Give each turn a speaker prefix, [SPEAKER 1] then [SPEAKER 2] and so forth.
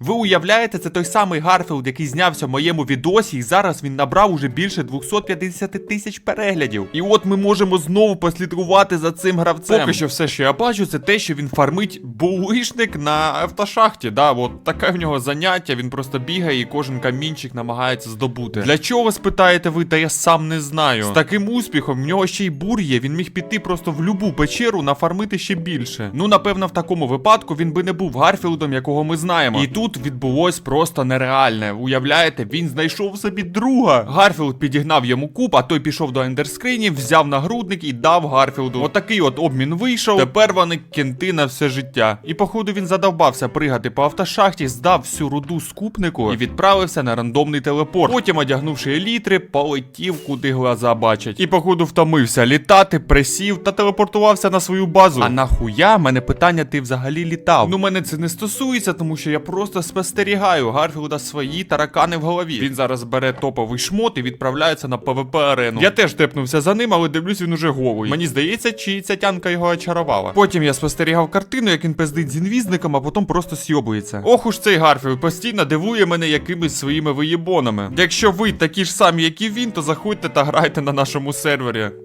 [SPEAKER 1] Ви уявляєте, це той самий Гарфілд, який знявся в моєму відосі, і зараз він набрав уже більше 250 тисяч переглядів. І от ми можемо знову послідкувати за цим гравцем. Поки що все, що я бачу, це те, що він фармить булишник на автошахті. Да, от таке в нього заняття. Він просто бігає і кожен камінчик намагається здобути. Для чого спитаєте ви? Та я сам не знаю. З таким успіхом в нього ще й бур є. Він міг піти просто в любу печеру, нафармити ще більше. Ну, напевно, в такому випадку він би не був Гарфілдом, якого ми знаємо. І тут відбулось просто нереальне. Уявляєте, він знайшов собі друга. Гарфілд підігнав йому куб, а той пішов до ендерскринів, взяв нагрудник і дав Гарфілду. Отакий от обмін вийшов. Тепер вони кенти на все життя. І походу він задовбався пригати по автошахті, здав всю руду скупнику і відправився на рандомний телепорт. Потім, одягнувши елітри, полетів, куди глаза бачать. І походу втомився літати, присів та телепортувався на свою базу. А нахуя мене питання, ти взагалі літав? Ну мене це не стосується, тому що я просто спостерігаю Гарфілда свої таракани в голові. Він зараз бере топовий шмот і відправляється на ПВП арену. Я теж тепнувся за ним, але дивлюсь, він уже голий. Мені здається, чи ця тянка його очарувала. Потім я спостерігав картину, як він пиздить з інвізником, а потім просто сйобується. Ох уж цей Гарфілд постійно дивує мене якимись своїми виєбонами. Якщо ви такі ж самі, як і він, то заходьте та грайте на нашому сервері.